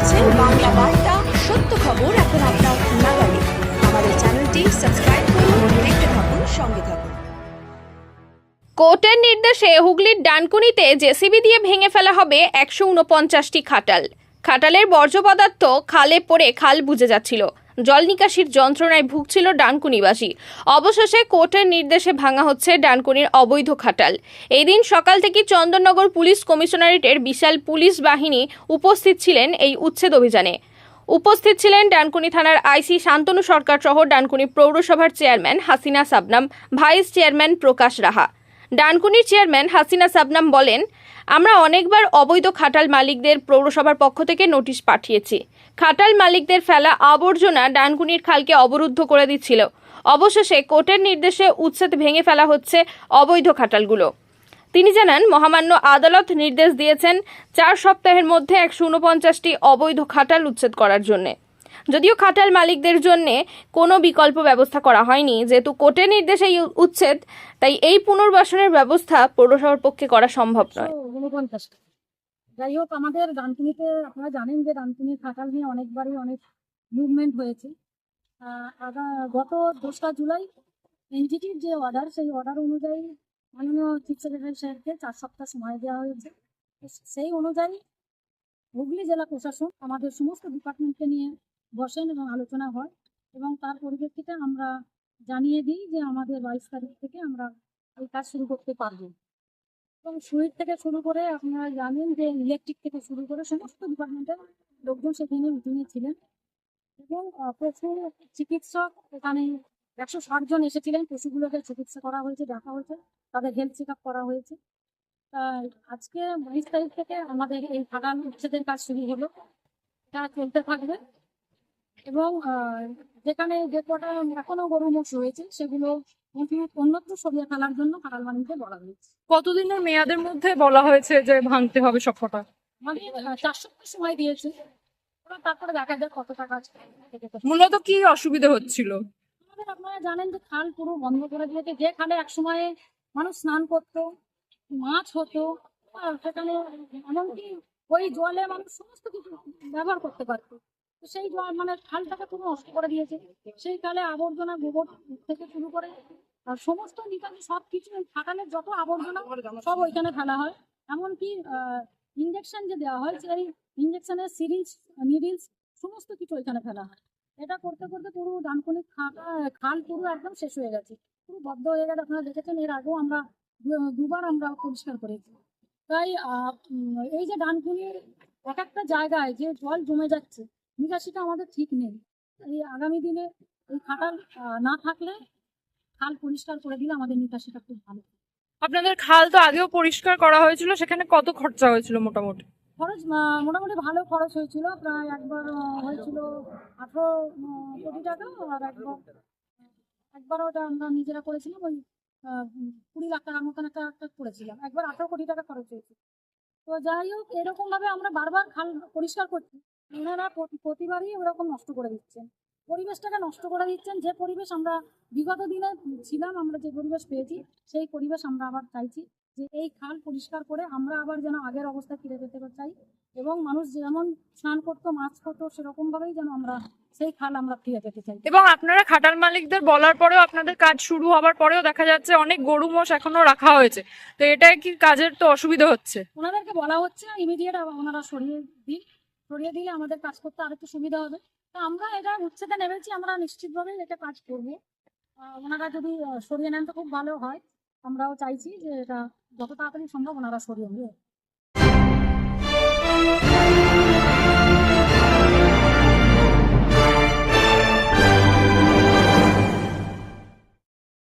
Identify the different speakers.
Speaker 1: দেখছেন বাংলা বার্তা, সত্য খবর এখন আপনার নাগালে। আমাদের চ্যানেলটি সাবস্ক্রাইব করুন, দেখতে থাকুন, সঙ্গে থাকুন।
Speaker 2: কোর্টের নির্দেশে হুগলির ডানকুনিতে জেসিবি দিয়ে ভেঙে ফেলা হবে একশো উনপঞ্চাশটি খাটাল। খাটালের বর্জ্য পদার্থ খালে পড়ে খাল বুঝে যাচ্ছিল। জল নিকাশির যন্ত্রণায় ভুগছিল ডানকুনিবাসী অবশেষে কোর্টের নির্দেশে ভাঙা হচ্ছে ডানকুনির অবৈধ খাটাল। এই দিন সকাল থেকে চন্দননগর পুলিশ কমিশনারেটের বিশাল পুলিশ বাহিনী উপস্থিত ছিলেন এই উচ্ছেদ অভিযানে। উপস্থিত ছিলেন ডানকুনি থানার আইসি শান্তনু সরকার সহ ডানকুনি পৌরসভার chairman Hasina Sabnam, vice chairman Prakash Raha. ডানকুনির chairman Hasina Shabnam বলেন, আমরা অনেকবার অবৈধ খাটাল মালিকদের পৌরসভার পক্ষ থেকে নোটিশ পাঠিয়েছি। খাটাল মালিকদের ফেলা আবর্জনা ডানকুনির খালকে অবরুদ্ধ করে দিচ্ছিল। অবশেষে কোর্টের নির্দেশে উচ্ছেদ ভেঙে ফেলা হচ্ছে অবৈধ খাটালগুলো। তিনি জানান, মহামান্য আদালত নির্দেশ দিয়েছেন চার সপ্তাহের মধ্যে একশো উনপঞ্চাশটি অবৈধ খাটাল উচ্ছেদ করার জন্যে। যদিও খাটাল মালিকদের জন্য কোনো বিকল্প ব্যবস্থা করা হয়নি যেহেতু কোর্টের নির্দেশে এই উচ্ছেদ তাই এই পুনর্বাসনের ব্যবস্থা পৌরসভার পক্ষে করা সম্ভব নয়।
Speaker 3: যাই হোক আমাদের ডানকুনিতে আপনারা জানেন যে ডানকুনি খাটাল নিয়ে অনেকবারই অনেক মুভমেন্ট হয়েছে। গত দোসরা জুলাই এনজিটির যে অর্ডার সেই অর্ডার অনুযায়ী মাননীয় চিফ সেক্রেটারি সাহেবকে চার সপ্তাহ সময় দেওয়া হয়েছে। সেই অনুযায়ী হুগলি জেলা প্রশাসন আমাদের সমস্ত ডিপার্টমেন্টকে নিয়ে বসেন এবং আলোচনা হয় এবং তার পরিপ্রেক্ষিতে আমরা জানিয়ে দিই যে আমাদের বাইশ তারিখ থেকে আমরা এই কাজ শুরু করতে পারব। এবং সুইট থেকে শুরু করে আপনারা জানেন যে ইলেকট্রিক থেকে শুরু করে সমস্ত ডিপার্টমেন্টের লোকজন সেখানে মিটিংয়ে ছিলেন এবং পশু চিকিৎসক এখানে একশো ষাট জন এসেছিলেন। পশুগুলোকে চিকিৎসা করা হয়েছে, দেখা হয়েছে, তাদের হেলথ চেক আপ করা হয়েছে। আজকে বাইশ তারিখ থেকে আমাদের এই ফাগান উচ্ছেদের কাজ শুরু হলো। এটা চলতে থাকবে। এবং যেখানে যে কটা এখনও গরু মোষ রয়েছে সেগুলো অন্য- অন্যত্র সরিয়ে ফেলার জন্য খাটাল বাণীকে বলা হয়েছে।
Speaker 4: কতদিনের মেয়াদের মধ্যে বলা হয়েছে যে ভাঙতে হবে সব কটা?
Speaker 3: মানে চার সপ্তাহ সময় দিয়েছে। তারপরে দেখা যায় কত টাকা আছে।
Speaker 4: মূলত কি অসুবিধা হচ্ছিল?
Speaker 3: আপনারা জানেন যে খাল পুরো বন্ধ করে দিয়েছে। যে খালে এক সময়ে মানুষ স্নান করতো মাছ হতো আর সেখানে এমনকি ওই জলে মানুষ সমস্ত কিছু ব্যবহার করতে পারতো। তো সেই জল মানে খালটাকে পুরো নষ্ট করে দিয়েছে। সেই কালে আবর্জনা গোবর থেকে শুরু করে সমস্ত নিকাশি সব কিছু খাটালের যত আবর্জনা সব ওইখানে ফেলা হয়। এমনকি ইঞ্জেকশন যে দেওয়া হয়, সেই ইঞ্জেকশনের সিরিজ নিডিলস সমস্ত কিছু ওইখানে ফেলা হয়। এটা করতে করতে পুরো ডানকুনি খাটা, খাল পুরো একদম শেষ হয়ে গেছে। পুরো বদ্ধ হয়ে গেছে, আপনারা দেখেছেন, এর আগেও আমরা দুবার আমরা পরিষ্কার করেছি। তাই এই যে ডানকুনির এক একটা জায়গায় যে জল জমে যাচ্ছে নিকাশিটা আমাদের ঠিক নেই। এই আগামী দিনে এই খাটাল না থাকলে খাল পরিষ্কার করে দিলে আমাদের নিকাশিটা খুব ভালো।
Speaker 4: আপনাদের খাল তো আগেও পরিষ্কার করা হয়েছিল সেখানে কত খরচা হয়েছিল মোটামুটি?
Speaker 3: খরচ মোটামুটি ভালো খরচ হয়েছিল প্রায় একবার হয়েছিল আঠারো কোটি টাকা আর একবার একবার ওটা আমরা নিজেরা করেছিলাম ওই কুড়ি লাখ টাকার মতন একটা একটা করেছিলাম। একবার আঠারো কোটি টাকা খরচ হয়েছে। তো যাই হোক এরকম ভাবে আমরা বারবার খাল পরিষ্কার করছি। ওনারা প্রতি- প্রতিবারই ওরকম নষ্ট করে দিচ্ছেন। পরিবেশটাকে নষ্ট করে দিচ্ছেন যে পরিবেশ আমরা বিগত দিনে ছিলাম আমরা যে পরিবেশ পেয়েছি সেই পরিবেশ আমরা আবার চাইছি যে এই খাল পরিষ্কার করে আমরা আবার যেন আগের অবস্থায় ফিরে যেতে চাই এবং মানুষ যেমন স্নান করতো মাছ করতো সেরকম ভাবেই যেন আমরা সেই খাল আমরা ফিরে পেতে চাই।
Speaker 4: এবং আপনারা খাটাল মালিকদের বলার পরেও আপনাদের কাজ শুরু হওয়ার পরেও দেখা যাচ্ছে অনেক গরু মোষ এখনও রাখা হয়েছে। তো এটা কি কাজের তো অসুবিধা হচ্ছে?
Speaker 3: ওনাদেরকে বলা হচ্ছে ইমিডিয়েট ওনারা সরিয়ে দিন। সরিয়ে দিলে আমাদের কাজ করতে আরেকটু সুবিধা হবে। তো আমরা এটা উচ্ছেদে নেমেছি, আমরা নিশ্চিতভাবে এটা কাজ করব। ওনারা যদি সরিয়ে নেন তো খুব ভালো হয়। আমরাও চাইছি যে এটা যত তাড়াতাড়ি সম্ভব ওনারা সরিয়ে নেবে